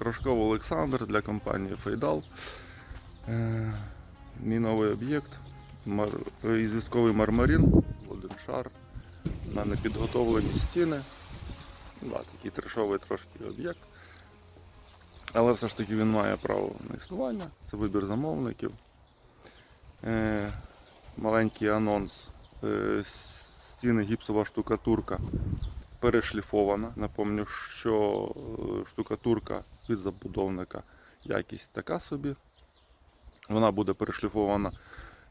Трошков Олександр для компанії Фейдал. Е, Мій новий об'єкт. Е, Ізвістковий мармарин, один шар на непідготовлені стіни. Да, такий трешовий трошки об'єкт. Але все ж таки він має право на існування. Це вибір замовників. Е, маленький анонс. Е, стіни гіпсова штукатурка перешліфована. Напомню, що е, штукатурка від забудовника якість така собі. Вона буде перешліфована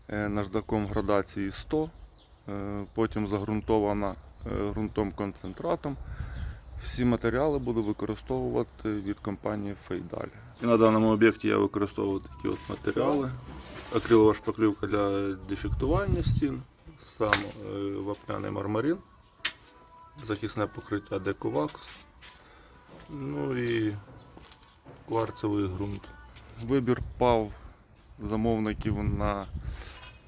е, наждаком градації 100, е, потім загрунтована ґрунтом концентратом. Всі матеріали буду використовувати від компанії Фейдаль. І на даному об'єкті я використовую такі от матеріали. Акрилова шпаклівка для дефектування стін, сам вапняний мармарин, захисне покриття Декувакс, ну і кварцевий ґрунт. Вибір пав замовників на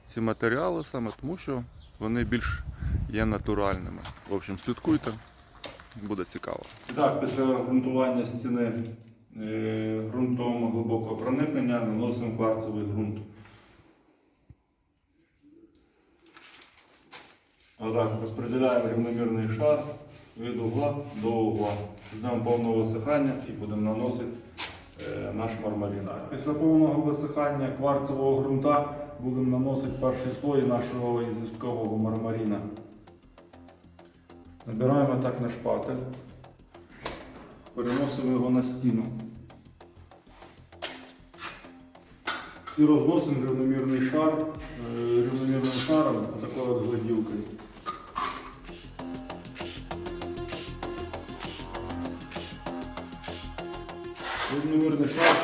ці матеріали саме тому, що вони більш є натуральними. В общем, слідкуйте, буде цікаво. Так, після ґрунтування стіни е, ґрунтом глибокого проникнення наносимо кварцевий ґрунт. Отак, розподіляємо рівномірний шар від угла до угла. Ждемо повного висихання і будемо наносити е, наш мармарин. Після повного висихання кварцевого ґрунта будемо наносити перший слой нашого ізвісткового мармарина. Набираємо так на шпатель, переносимо його на стіну. І розносимо рівномірний шар, е, рівномірним шаром, такою от гладілкою.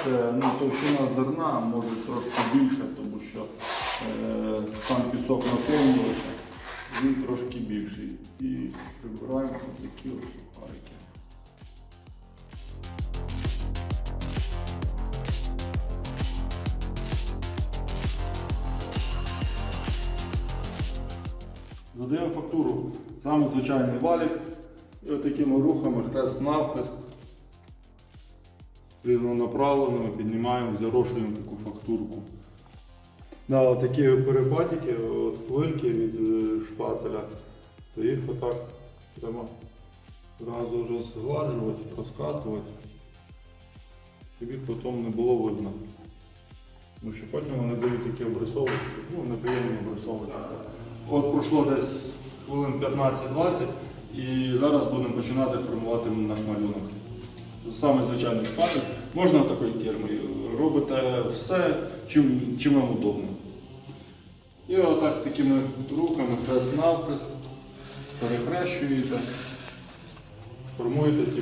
Це ну, товщина зерна може трошки більше, тому що е, сам пісок наповнюється, він трошки більший. І прибираємо такі ось сухарики. Задаємо фактуру, саме звичайний валік. І отакими рухами хрест-навхрест рівнонаправлено ми піднімаємо, зірошуємо таку фактурку. Да, от такі перепадики, от хвильки від е, шпателя, то їх отак треба зразу розгладжувати, розкатувати, щоб їх потім не було видно. Тому що потім вони дають такі обрисовочки, ну неприємні обрисовочки. От пройшло десь хвилин 15-20 і зараз будемо починати формувати наш малюнок. Саме звичайний шпатель. Можна такою кермою. Робите все, чим, чим вам удобно. І отак такими рухами хрест-навхрест перехрещуєте, формуєте ті,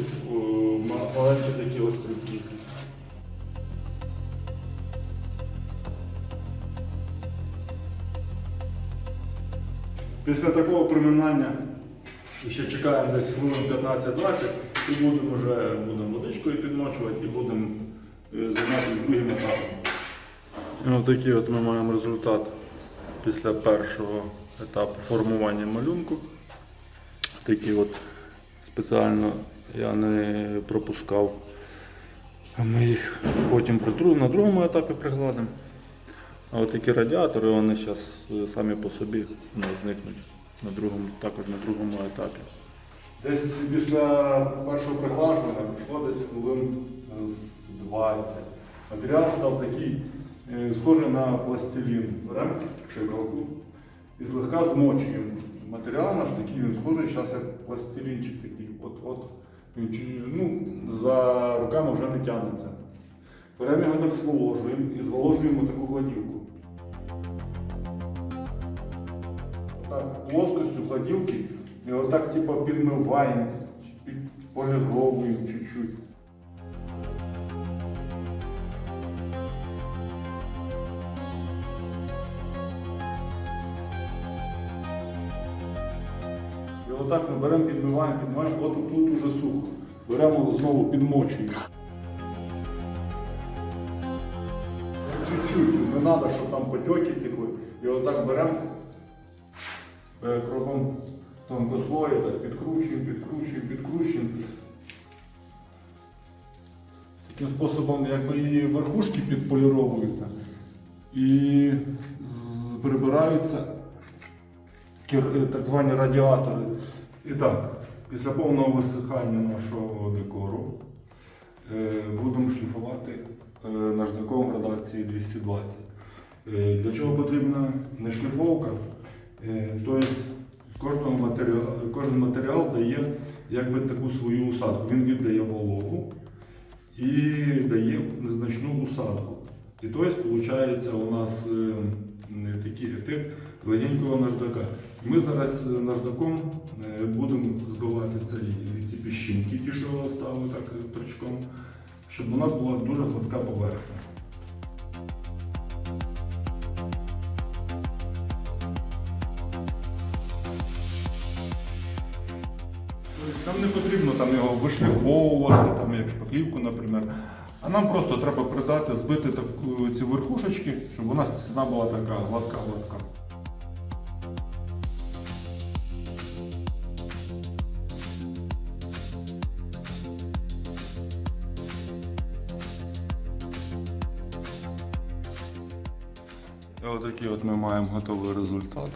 маленькі такі острівки. Після такого приминання ще чекаємо десь хвилин 15-20 і будемо вже будемо водичкою підмочувати і будемо е, займатися другим етапом. Ось такий от ми маємо результат після першого етапу формування малюнку. Такий от спеціально я не пропускав. Ми їх потім на другому етапі пригладимо. А от такі радіатори, вони зараз самі по собі нас зникнуть на другому, також на другому етапі. Десь після першого приглажування пройшло десь хвилин з 20. Матеріал став такий, е, схожий на пластилін. Беремо пшикалку і злегка змочуємо. Матеріал наш такий, він схожий зараз як пластилінчик такий. От, от, ну, за руками вже не тягнеться. Беремо його так зволожуємо і зволожуємо таку гладівку. Плоскостю гладівки і отак типу підмиваємо, поліровуємо чуть-чуть. І отак ми беремо, підмиваємо, підмиваємо, от тут уже сухо. Беремо знову підмочуємо. Чуть-чуть, не треба, щоб там потеки текли. І отак беремо, е, робимо тонкослою, так підкручуємо, підкручуємо, підкручуємо. Таким способом якби і верхушки підполіровуються і прибираються е, так звані радіатори. І так, після повного висихання нашого декору е, будемо шліфувати наждаком градації 220. Е, Для чого потрібна не шліфовка? Тобто матеріалу, кожен матеріал дає якби таку свою усадку. Він віддає вологу і дає незначну усадку. І тобто, виходить, у нас е, такий ефект легенького наждака. Ми зараз е, наждаком будемо збивати ці, піщинки, ті, що стали так торчком, щоб у нас була дуже гладка поверхня. Нам не потрібно там його вишліфовувати, там, як шпаклівку, наприклад. А нам просто треба придати, збити таку, ці верхушечки, щоб у нас стіна була така гладка-гладка. Отакий от ми маємо готовий результат.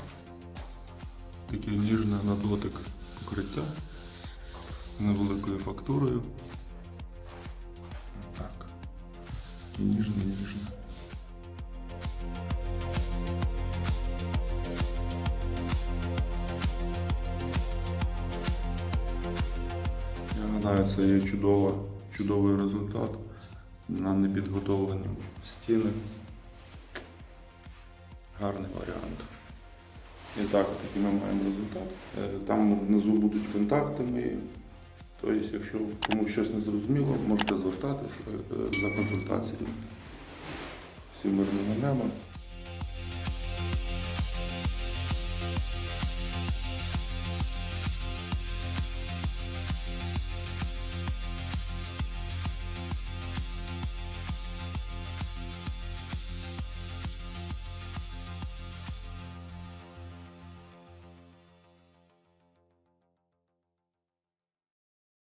Таке ніжне на дотик покриття невеликою фактурою. Так. І ніжне, ніжне. Я гадаю, це є чудова, чудовий результат на непідготовлені стіни. Гарний варіант. І так, такий ми маємо результат. Е, Там внизу будуть контакти мої. Тобто, якщо комусь щось не зрозуміло, можете звертатися е, за консультацією. Всім мирного неба.